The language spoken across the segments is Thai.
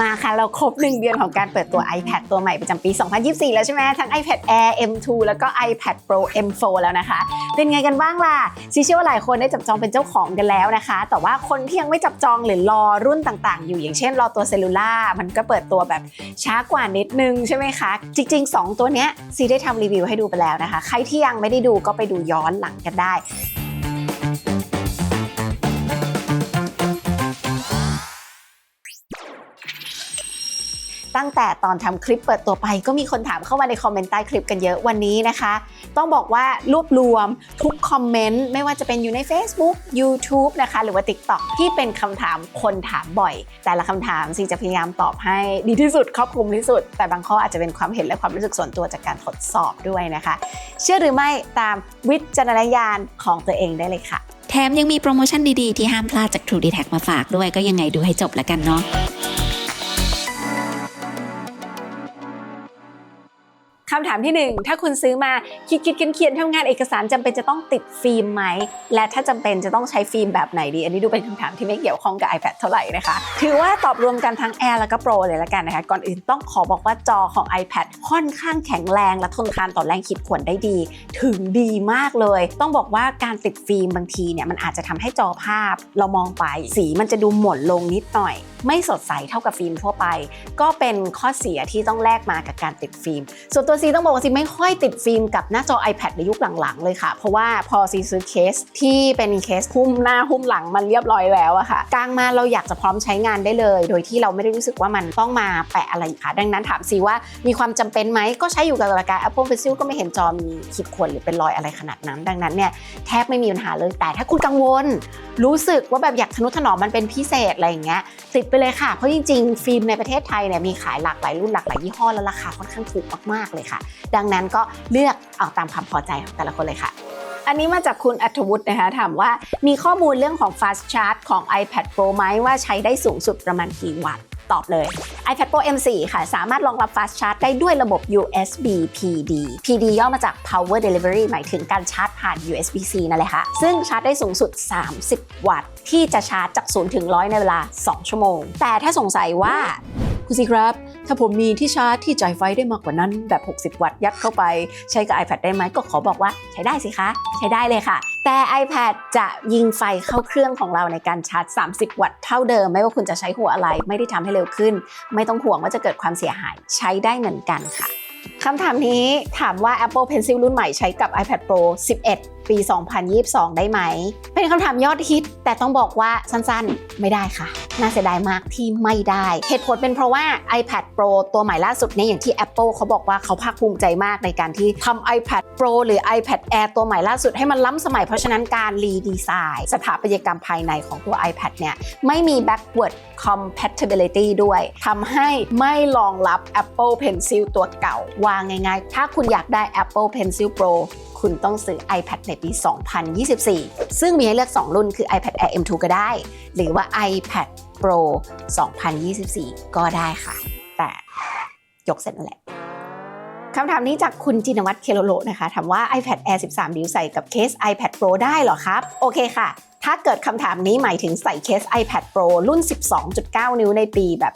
มาค่ะเราครบ 1 เดือนของการเปิดตัว iPad ตัวใหม่ประจำปี 2024 แล้วใช่ไหมทั้ง iPad Air M2 แล้วก็ iPad Pro M4 แล้วนะคะ เป็นไงกันบ้างล่ะซีเชื่อว่าหลายคนได้จับจองเป็นเจ้าของกันแล้วนะคะ แต่ว่าคนที่ยังไม่จับจองหรือรอรุ่นต่างๆ อยู่อย่างเช่นรอตัวเซลลูล่ามันก็เปิดตัวแบบช้ากว่านิดนึงใช่ไหมคะ จริง ๆ 2 ตัวเนี้ยซีได้ทำรีวิวให้ดูไปแล้วนะคะ ใครที่ยังไม่ได้ดูก็ไปดูย้อนหลังกันได้ ตั้งแต่ตอนทำคลิปเปิดตัวไป ก็มีคนถามเข้ามาในคอมเมนต์ใต้คลิปกันเยอะวันนี้นะคะ ต้องบอกว่ารวบรวมทุกคอมเมนต์ไม่ว่าจะเป็นอยู่ใน Facebook YouTube นะคะ หรือว่า TikTok ที่เป็นคำถามคนถามบ่อย แต่ละคำถามซีจะพยายามตอบให้ดีที่สุดครอบคลุมที่สุด แต่บางข้ออาจจะเป็นความเห็นและความรู้สึกส่วนตัวจากการทดสอบด้วยนะคะ เชื่อหรือไม่ตามวิจารณญาณของตัวเองได้เลยค่ะ แถมยังมีโปรโมชั่นดีๆ ที่ห้ามพลาดจาก True d e t a c มาฝากด้วยก็ยังไงดูให้จบแล้วกันเนาะำถามที่ 1 ถ้าคุณซื้อมาคิดคิดเขียนทำงานเอกสารจำเป็นจะต้องติดฟิล์มไหม และถ้าจำเป็นจะต้องใช้ฟิล์มแบบไหนดี อันนี้ดูเป็นคำถามที่ไม่เกี่ยวข้องกับ iPad เท่าไหร่นะคะ ถือว่าตอบรวมกันทั้ง Air แล้วก็ Pro เลยละกันนะคะ ก่อนอื่นต้องขอบอกว่าจอของ iPad ค่อนข้างแข็งแรง และทนทานต่อแรงขีดข่วนได้ดี ถึงดีมากเลย ต้องบอกว่าการติดฟิล์มบางทีเนี่ยมันอาจจะทำให้จอภาพ เรามองไปสีมันจะดูหม่นลงนิดหน่อย ไม่สดใสเท่ากับฟิล์มทั่วไป ก็เป็นข้อเสียที่ต้องแลกมากับการติดฟิล์ม ส่วนตัวซีต้องบอกว่าซีไม่ค่อยติดฟิล์มกับหน้าจอ iPad ในยุคหลังๆเลยค่ะ เพราะว่าพอซีซื้อเคสที่เป็นเคสหุ้มหน้าหุ้มหลังมันเรียบร้อยแล้วอะค่ะกลางมาเราอยากจะพร้อมใช้งานได้เลย โดยที่เราไม่ได้รู้สึกว่ามันต้องมาแปะอะไรค่ะ ดังนั้นถามซีว่ามีความจำเป็นไหมก็ใช้อยู่กับรายกา Apple Pencil ก็ไม่เห็นจอมีขีดข่วนหรือเป็นรอยอะไรขนาดนั้น ดังนั้นเนี่ยแทบไม่มีปัญหาเลยแต่ถ้าคุณกังวล รู้สึกว่าแบบอยากทนุถนอมมันเป็นพิเศษอะไรอย่างเงี้ยติดไปเลยค่ะ เพราะจริงๆ ฟิล์มในประเทศไทยเนี่ยมีขายหลากหลายรุ่นหลากหลายยี่ห้อและราคาค่อนข้างถูกมากๆเลยค่ะ ดังนั้นก็เลือกเอาตามความพอใจของแต่ละคนเลยค่ะอันนี้มาจากคุณอัธวุฒินะคะถามว่ามีข้อมูลเรื่องของ fast charge ของ iPad Pro ไหมว่าใช้ได้สูงสุดประมาณกี่วัตต์ตอบเลย iPad Pro M4 ค่ะ สามารถรองรับ fast charge ได้ด้วยระบบ USB PD PD ย่อมาจาก Power Delivery หมายถึงการชาร์จ ผ่าน USB-C นั่นแหละค่ะ ซึ่งชาร์จได้สูงสุด 30 วัตต์ ที่จะชาร์จจาก0ถึง100 ในเวลา 2 ชั่วโมง แต่ถ้าสงสัยว่าคุณสิครับ ถ้าผมมีที่ชาร์จที่จ่ายไฟได้มากกว่านั้นแบบ 60 วัตต์ยัดเข้าไป ใช้กับ iPad ได้ไหมก็ขอบอกว่าใช้ได้สิคะ ใช้ได้เลยค่ะ แต่ iPad จะยิงไฟเข้าเครื่องของเราในการชาร์จ 30 วัตต์เท่าเดิม ไม่ว่าคุณจะใช้หัวอะไร ไม่ได้ทำให้เร็วขึ้น ไม่ต้องห่วงว่าจะเกิดความเสียหาย ใช้ได้เหมือนกันค่ะ คำถามนี้ถามว่า Apple Pencil รุ่นใหม่ใช้กับ iPad Pro 11 ปี 2022 ได้ไหม เป็นคำถามยอดฮิต แต่ต้องบอกว่าสั้นๆ ไม่ได้ค่ะ น่าเสียดายมากที่ไม่ได้ เหตุผลเป็นเพราะว่า iPad Pro ตัวใหม่ล่าสุดเนี่ยอย่างที่ Apple เขาบอกว่าเขาภาคภูมิใจมากในการที่ทำ iPad Pro หรือ iPad Air ตัวใหม่ล่าสุดให้มันล้ำสมัยเพราะฉะนั้นการรีดีไซน์สถาปัตยกรรมภายในของตัว iPad เนี่ยไม่มี backward compatibility ด้วยทำให้ไม่รองรับ Apple Pencil ตัวเก่าว่างง่ายๆ ถ้าคุณอยากได้ Apple Pencil Pro คุณต้องซื้อ iPad ในปี 2024 ซึ่งมีให้เลือก 2 รุ่นคือ iPad Air M2 ก็ได้ หรือว่า iPad Pro 2024 ก็ได้ค่ะ แต่ยกเสร็จนั่นแหละคำถามนี้จากคุณจินวัตรเคโลโลนะคะถามว่า iPad Air 13 นิ้วใส่กับเคส iPad Pro ได้เหรอครับ โอเคค่ะ ถ้าเกิดคำถามนี้หมายถึงใส่เคส iPad Pro รุ่น 12.9 นิ้วในปีแบบ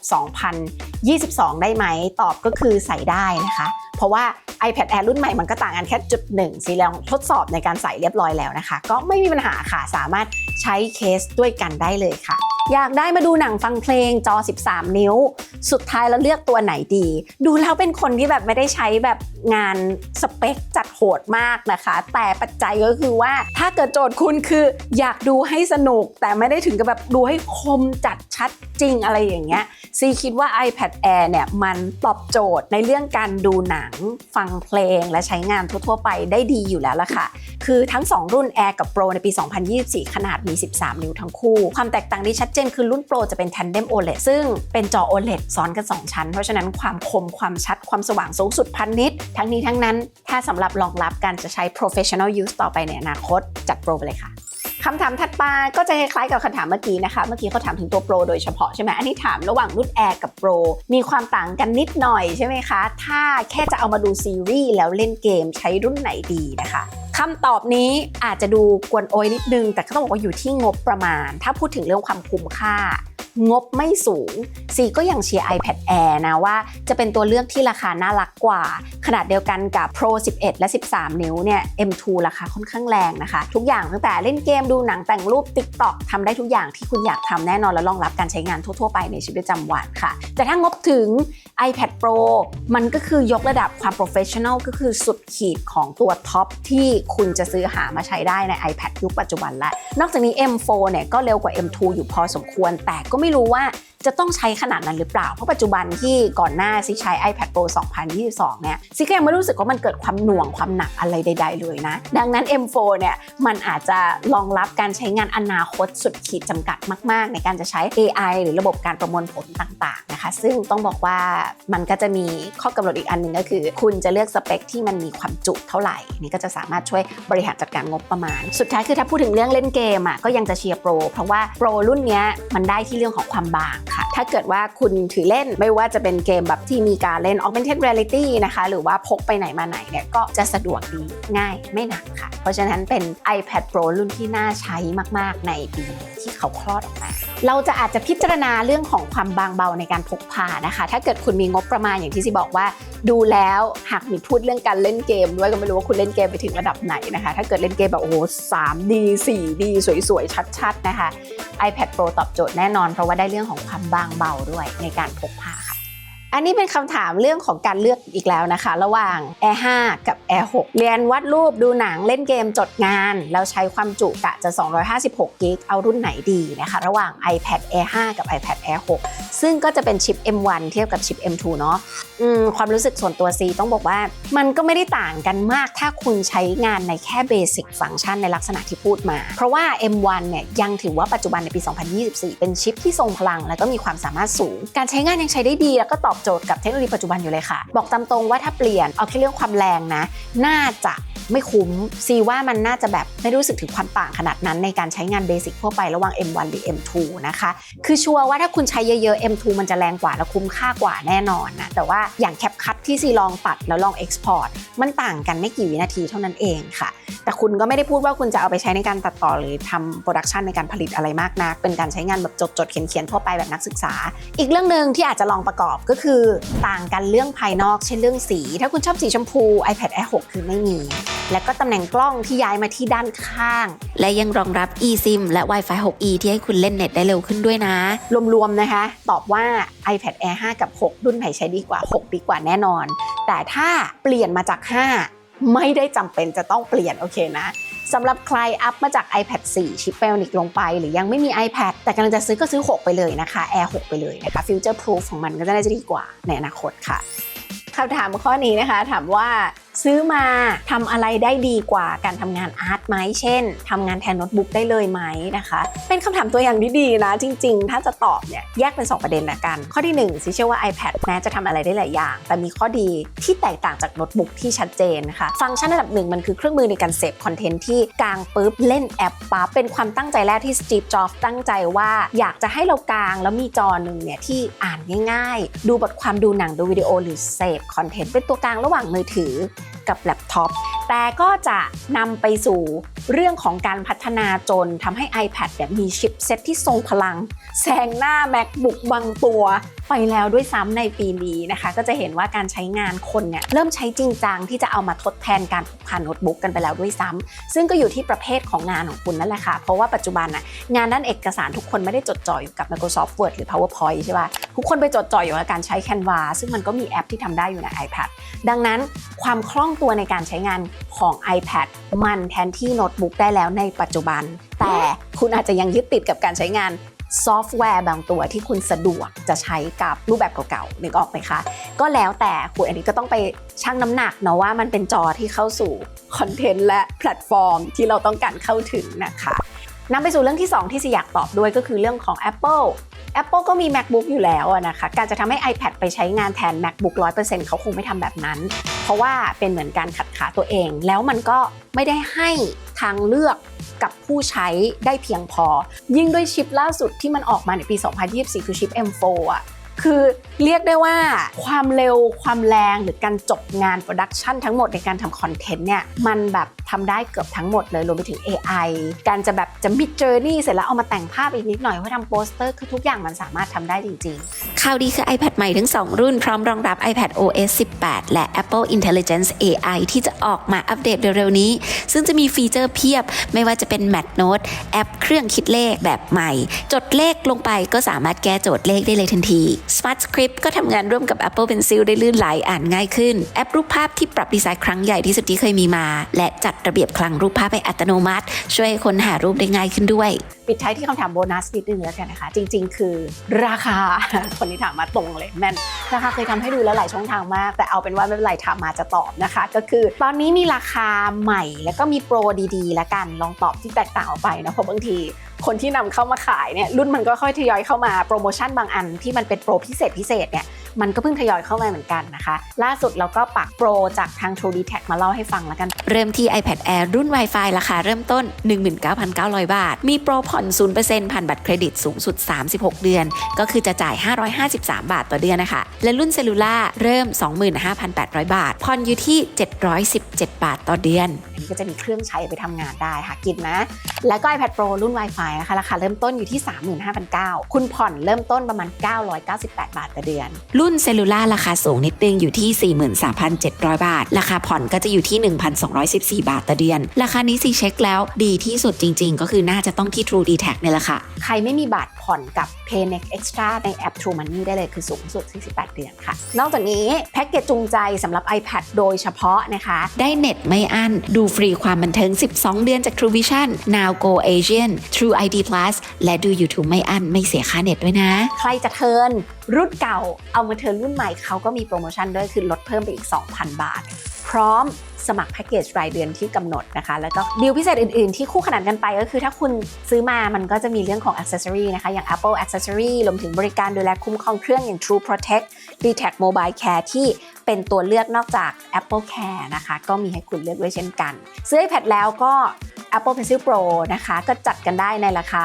2022 ได้ไหม ตอบก็คือใส่ได้นะคะ เพราะว่า iPad Air รุ่นใหม่มันก็ต่างกันแค่จุดหนึ่งสีลองทดสอบในการใส่เรียบร้อยแล้วนะคะ ก็ไม่มีปัญหาค่ะ สามารถใช้เคสด้วยกันได้เลยค่ะ อยากได้มาดูหนังฟังเพลงจอ 13 นิ้ว สุดท้ายแล้วเลือกตัวไหนดี ดูแล้วเป็นคนที่แบบไม่ได้ใช้แบบงานสเปคจัดโหดมากนะคะ แต่ปัจจัยก็คือว่าถ้าเกิดโจทย์คุณคืออยากดูให้สนุก แต่ไม่ได้ถึงกับแบบดูให้คมจัดชัดจริงอะไรอย่างเงี้ยซีคิดว่า iPad Air เนี่ยมันตอบโจทย์ในเรื่องการดูหนังฟังเพลงและใช้งานทั่วๆไปได้ดีอยู่แล้วล่ะค่ะ คือทั้ง 2 รุ่น Air กับ Pro ในปี 2024 ขนาดมี 13 นิ้วทั้งคู่ ความแตกต่างที่ชัดเจนคือรุ่น Pro จะเป็น Tandem OLED ซึ่งเป็นจอ OLED ซ้อนกัน 2 ชั้น เพราะฉะนั้นความคมความชัดความสว่างสูงสุดพันนิตทั้งนี้ทั้งนั้นถ้าสำหรับรองรับการจะใช้ professional use ต่อไปในอนาคต จัด Pro ไปเลยค่ะคำถามถัดมาก็จะคล้ายๆกับคำถามเมื่อกี้นะคะ เมื่อกี้เขาถามถึงตัว Pro โดยเฉพาะใช่ไหมอันนี้ถามระหว่างรุ่น Air กับ Pro มีความต่างกันนิดหน่อยใช่ไหมคะ ถ้าแค่จะเอามาดูซีรีส์แล้วเล่นเกมใช้รุ่นไหนดีนะคะ คำตอบนี้อาจจะดูกวนโอยนิดนึง แต่ก็ต้องบอกว่าอยู่ที่งบประมาณ ถ้าพูดถึงเรื่องความคุ้มค่า งบไม่สูงซีก็ยังเชียร์ iPad Air นะว่าจะเป็นตัวเลือกที่ราคาน่ารักกว่า ขนาดเดียวกันกับ Pro 11 และ 13 นิ้วเนี่ย M2 ราคาค่อนข้างแรงนะคะ ทุกอย่างตั้งแต่เล่นเกมดูหนังแต่งรูป TikTok ทำได้ทุกอย่างที่คุณอยากทำแน่นอนและรองรับการใช้งานทั่ว ๆ ไปในชีวิตประจำวันค่ะ แต่ถ้างบถึง iPad Pro มันก็คือยกระดับความ professional ก็คือสุดขีดของตัวท็อปที่คุณจะซื้อหามาใช้ได้ใน iPad ยุคปัจจุบันและนอกจากนี้ M4 เนี่ยก็เร็วกว่า M2 อยู่พอสมควรแต่ก็ไม่ไม่รู้ว่า จะต้องใช้ขนาดนั้นหรือเปล่า เพราะปัจจุบันที่ก่อนหน้าซิใช้ iPad Pro 2022 เนี่ยซิก็ยังไม่รู้สึกว่ามันเกิดความหน่วงความหนักอะไรใด ๆ เลยนะ ดังนั้น M4 เนี่ยมันอาจจะรองรับการใช้งานอนาคตสุดขีดจำกัดมาก ๆ ในการจะใช้ AI หรือระบบการประมวลผลต่าง ๆ นะคะ ซึ่งต้องบอกว่ามันก็จะมีข้อกำหนดอีกอันหนึ่งก็คือ คุณจะเลือกสเปคที่มันมีความจุเท่าไหร่ นี่ก็จะสามารถช่วยบริหารจัดการงบประมาณ สุดท้ายคือถ้าพูดถึงเรื่องเล่นเกมอะก็ยังจะเชียร์โปรเพราะว่าโปรรุ่นเนี้ยมันได้ที่เรื่องของความบางค่ะ ถ้าเกิดว่าคุณถือเล่นไม่ว่าจะเป็นเกมแบบที่มีการเล่น augmented reality นะคะ หรือว่าพกไปไหนมาไหนเนี่ยก็จะสะดวกดีง่ายไม่หนักค่ะ เพราะฉะนั้นเป็น iPad Pro รุ่นที่น่าใช้มาก ๆ ในปีที่เขาคลอดออกมา เราจะอาจจะพิจารณาเรื่องของความบางเบาในการพกพานะคะ ถ้าเกิดคุณมีงบประมาณอย่างที่ซิบอกว่า ดูแล้วหากมีพูดเรื่องการเล่นเกมด้วยก็ไม่รู้ว่าคุณเล่นเกมไปถึงระดับไหนนะคะ ถ้าเกิดเล่นเกมแบบโอ้โห 3D 4D สวยๆชัดๆนะคะ iPad Pro ตอบโจทย์แน่นอน เพราะว่าได้เรื่องของความบางเบาด้วยในการพกพาค่ะ อันนี้เป็นคำถามเรื่องของการเลือกอีกแล้วนะคะ ระหว่าง Air 5 กับ Air 6 เรียนวาดรูปดูหนังเล่นเกมจดงาน แล้วใช้ความจุกะจะ 256 กิก เอารุ่นไหนดีนะคะ ระหว่าง iPad Air 5 กับ iPad Air 6 ซึ่งก็จะเป็นชิป M1 เทียบกับชิป M2 เนาะความรู้สึกส่วนตัว C ต้องบอกว่า มันก็ไม่ได้ต่างกันมากถ้าคุณใช้งานในแค่เบสิกฟังก์ชันในลักษณะที่พูดมา เพราะว่า M1 เนี่ยยังถือว่าปัจจุบันในปี 2024 เป็นชิปที่ทรงพลัง และก็มีความสามารถสูง การใช้งานยังใช้ได้ดี แล้วก็ตอบโจทย์กับเทคโนโลยีปัจจุบันอยู่เลยค่ะ บอกตามตรงว่าถ้าเปลี่ยนเอาแค่เรื่องความแรงนะ น่าจะ ไม่คุ้มซีว่ามันน่าจะแบบไม่รู้สึกถึงความต่างขนาดนั้นในการใช้งานเบสิกทั่วไประหว่าง M1 หรือ M2 นะคะ คือชัวร์ว่าถ้าคุณใช้เยอะๆ M2 มันจะแรงกว่าและคุ้มค่ากว่าแน่นอนนะ แต่ว่าอย่างแคปคัตที่ซีลองตัดแล้วลอง Export มันต่างกันไม่กี่วินาทีเท่านั้นเองค่ะ แต่คุณก็ไม่ได้พูดว่าคุณจะเอาไปใช้ในการตัดต่อหรือทำโปรดักชันในการผลิตอะไรมากนัก เป็นการใช้งานแบบจดๆเขียนๆทั่วไปแบบนักศึกษา อีกเรื่องหนึ่งที่อาจจะลองประกอบก็คือ ต่างกันเรื่องภายนอก เช่นเรื่องสี ถ้าคุณชอบสีชมพู iPad Air 6 คือไม่มี และก็ตำแหน่งกล้องที่ย้ายมาที่ด้านข้าง และยังรองรับ eSIM และ Wi-Fi 6E ที่ให้คุณเล่นเน็ตได้เร็วขึ้นด้วยนะ รวมๆนะคะ ตอบว่า iPad Air 5 กับ 6 รุ่นไหนใช้ดีกว่า 6 ดีกว่าแน่นอน แต่ถ้าเปลี่ยนมาจาก 5 ไม่ได้จำเป็นจะต้องเปลี่ยนโอเคนะสำหรับใครอัพมาจาก iPad 4 ชิป Bionic ลงไป หรือยังไม่มี iPad แต่กำลังจะซื้อก็ซื้อ 6 ไปเลยนะคะ Air 6 ไปเลยนะคะ Future Proof ของมันก็จะน่าจะดีกว่าในอนาคตค่ะคำถามข้อนี้นะคะ ถามว่า ซื้อมาทำอะไรได้ดีกว่าการทำงานอาร์ตไหมเช่นทำงานแทนโน้ตบุ๊กได้เลยไหมนะคะ เป็นคำถามตัวอย่างที่ดีนะ จริง ๆ ถ้าจะตอบเนี่ยแยกเป็น 2 ประเด็นละกัน ข้อที่1ซิเชื่อว่า iPad แม้จะทำอะไรได้หลายอย่าง แต่มีข้อดีที่แตกต่างจากโน้ตบุ๊กที่ชัดเจนนะคะฟังก์ชันระดับหนึ่งมันคือเครื่องมือในการเสพคอนเทนต์ที่กลางปุ๊บเล่นแอปปั๊บเป็นความตั้งใจแรกที่สตีฟจ็อบส์ตั้งใจว่าอยากจะให้เรากลางแล้วมีจอหนึ่งเนี่ยที่อ่านง่าย ๆ ดูบทความดูหนังดูวิดีโอหรือเสพคอนเทนต์เป็นตัวกลางระหว่างมือถือกับแล็ปท็อปแต่ก็จะนำไปสู่เรื่องของการพัฒนาจนทำให้ iPad เนี่ยมีชิปเซ็ตที่ทรงพลังแซงหน้า MacBook บางตัว ไปแล้วด้วยซ้ำในปีนี้นะคะ ก็จะเห็นว่าการใช้งานคนเนี่ยเริ่มใช้จริงจังที่จะเอามาทดแทนการพกพาโน้ตบุ๊กกันไปแล้วด้วยซ้ำซึ่งก็อยู่ที่ประเภทของงานของคุณนั่นแหละค่ะ เพราะว่าปัจจุบันน่ะงานด้านเอกสารทุกคนไม่ได้จดจ่ออยู่กับ Microsoft Word หรือ PowerPoint ใช่ป่ะทุกคนไปจดจ่ออยู่กับการใช้ Canva ซึ่งมันก็มีแอปที่ทำได้อยู่ใน iPad ดังนั้นความคล่องตัวในการใช้งานของ iPad มันแทนที่โน้ตบุ๊กได้แล้วในปัจจุบัน แต่คุณอาจจะยังยึดติดกับการใช้งานซอฟต์แวร์บางตัวที่คุณสะดวกจะใช้กับรูปแบบเก่าๆนึกออกไหมคะ ก็แล้วแต่คุณอันนี้ก็ต้องไปชั่งน้ำหนักเนาะว่ามันเป็นจอที่เข้าสู่คอนเทนต์และแพลตฟอร์มที่เราต้องการเข้าถึงนะคะ นำไปสู่เรื่องที่ 2 ที่สิอยากตอบด้วยก็คือเรื่องของ Apple Apple ก็มี MacBook อยู่แล้วนะคะ การจะทำให้ iPad ไปใช้งานแทน MacBook 100%เขาคงไม่ทำแบบนั้น เพราะว่าเป็นเหมือนการขัดขาตัวเอง แล้วมันก็ไม่ได้ให้ทางเลือกกับผู้ใช้ได้เพียงพอ ยิ่งด้วยชิปล่าสุดที่มันออกมาในปี 2024 คือชิป M4 อะ คือเรียกได้ว่าความเร็วความแรงหรือการจบงานโปรดักชันทั้งหมดในการทำคอนเทนต์เนี่ยมันแบบทำได้เกือบทั้งหมดเลยรวมไปถึง AI การจะแบบจะมิดเจอร์นี่เสร็จแล้วเอามาแต่งภาพอีกนิดหน่อยเพื่อทำโปสเตอร์คือทุกอย่างมันสามารถทำได้จริง ๆ ข่าวดีคือ iPad ใหม่ทั้ง 2 รุ่นพร้อมรองรับ iPad OS 18 และ Apple Intelligence AI ที่จะออกมาอัปเดตเร็วๆนี้ ซึ่งจะมีฟีเจอร์เพียบ ไม่ว่าจะเป็น Math Note แอปเครื่องคิดเลขแบบใหม่ จดเลขลงไปก็สามารถแก้โจทย์เลขได้เลยทันที Smart Script ก็ทำงานร่วมกับ Apple Pencil ได้ลื่นไหลอ่านง่ายขึ้น แอปรูปภาพที่ปรับดีไซน์ครั้งใหญ่ที่สุดที่เคยมีมา และจัดระเบียบคลังรูปภาพให้อัตโนมัติ ช่วยให้คนหารูปได้ง่ายขึ้นด้วย ปิดท้ายที่คำถามโบนัสนิดนึงแล้วกันนะคะ จริง ๆ คือราคาคนี้ถามมาตรงเลยแม่นนะคะเคยทำให้ดูแล้วหลายช่องทางมาก แต่เอาเป็นว่าไม่เป็นไรถามมาจะตอบนะคะ ก็คือตอนนี้มีราคาใหม่แล้วก็มีโปรดีๆ แล้วกันลองตอบที่แตกต่างออกไปนะเพราะบางที คนที่นำเข้ามาขายเนี่ยรุ่นมันก็ค่อยทยอยเข้ามาโปรโมชั่นบางอันที่มันเป็นโปรพิเศษพิเศษเนี่ยมันก็เพิ่งทยอยเข้ามาเหมือนกันนะคะ ล่าสุดเราก็ปักโปรจากทาง True d t a c มาเล่าให้ฟังแล้วกัน เริ่มที่ iPad Air รุ่น Wi-Fi ราคาเริ่มต้น 19,900 บาท มีโปรผ่อน 0%ผ่านบัตรเครดิตสูงสุด 36 เดือน ก็คือจะจ่าย 553 บาทต่อเดือนนะคะ และรุ่นเซลลูล่าเริ่ม 25,800 บาท ผ่อนอยู่ที่ 717 บาทต่อเดือนอันนี้ก็จะมีเครื่องใช้ไปทำงานได้หากินนะ แล้วก็ iPad Pro รุ่น Wi-Fi นะคะราคาเริ่มต้นอยู่ที่ 35,900 คุณผ่อนเริ่มต้นประมาณ 998 บาทต่อเดือน รุ่นเซลลูล่าราคาสูงนิดนึงอยู่ที่ 43,700 บาท ราคาผ่อนก็จะอยู่ที่ 1,214 บาทต่อเดือน ราคานี้สิเช็คแล้วดีที่สุดจริง ๆ ก็คือน่าจะต้องที่ True d t a c เนี่ยแหละค่ะ ใครไม่มีบัตรผ่อนกับ PayNext Extra ในแอป True Money ได้เลยคือสูงสุด 48 เดือนค่ะ นอกจากนี้แพ็กเกจจูงใจสำหรับ iPad โดยเฉพาะนะคะ ได้เน็ตไม่อั้นดูฟรีความบันเทิง 12 เดือนจาก True Vision Now Go Asian True ID Plus และดู YouTube ไม่อั้นไม่เสียค่าเน็ตด้วยนะ ใครจะเทิร์นรุ่นเก่าเอามาเทิร์นรุ่นใหม่เขาก็มีโปรโมชั่นด้วยคือลดเพิ่มไปอีก 2,000 บาท พร้อมสมัครแพ็กเกจรายเดือนที่กำหนดนะคะ แล้วก็ดีลพิเศษอื่นๆ ที่คู่ขนานกันไปก็คือถ้าคุณซื้อมามันก็จะมีเรื่องของ Accessory นะคะ อย่าง Apple Accessory รวมถึงบริการดูแลคุ้มครองเครื่องอย่าง True Protect d t a c Mobile Care ที่ เป็นตัวเลือกนอกจาก Apple Care นะคะ ก็มีให้คุณเลือกด้วยเช่นกัน ซื้อ iPad แล้วก็ Apple Pencil Pro นะคะ ก็จัดกันได้ในราคา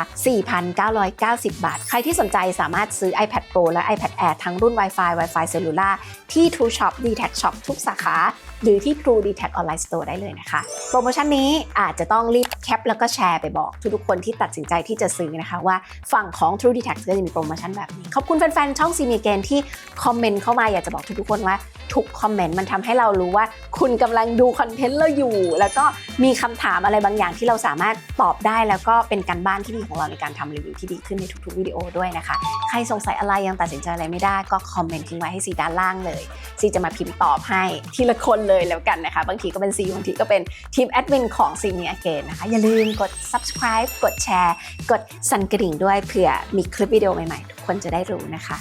4,990 บาท ใครที่สนใจสามารถซื้อ iPad Pro และ iPad Air ทั้งรุ่น Wi-Fi Wi-Fi Cellular ที่ True Shop d t a c Shop ทุกสาขา หรือที่ True d t a c Online Store ได้เลยนะคะ โปรโมชั่นนี้อาจจะต้องรีบแคปแล้วก็แชร์ไปบอก ทุกๆคนที่ตัดสินใจที่จะซื้อนะคะ ว่าฝั่งของ True d t a c ก็จะมีโปรโมชั่นแบบนี้ ขอบคุณแฟนๆ ช่องซีมีเกนที่คอมเมนต์เข้ามาอยากจะบอกทุกๆคนว่า ทุกคอมเมนต์มันทำให้เรารู้ว่า คุณกำลังดูคอนเทนต์เราอยู่ แล้วก็มีคำถามอะไรบางอย่างที่เราสามารถตอบได้ แล้วก็เป็นการบ้านที่ดีของเราในการทำรีวิวที่ดีขึ้นในทุกๆวิดีโอด้วยนะคะ ใครสงสัยอะไรยังตัดสินใจอะไรไม่ได้ก็คอมเมนต์ทิ้งไว้ให้ซีด้านล่างเลยซีจะมาพิมพ์ตอบให้ทีละคนเลยแล้วกันนะคะ บางทีก็เป็นซีบางทีก็เป็นทีมแอดมินของซีมีอเกนนะคะอย่าลืมกด subscribe กดแชร์ กดสั่นกระดิ่งด้วยเผื่อมีคลิปวิดีโอใหม่ๆ ทุกคนจะได้รู้นะคะ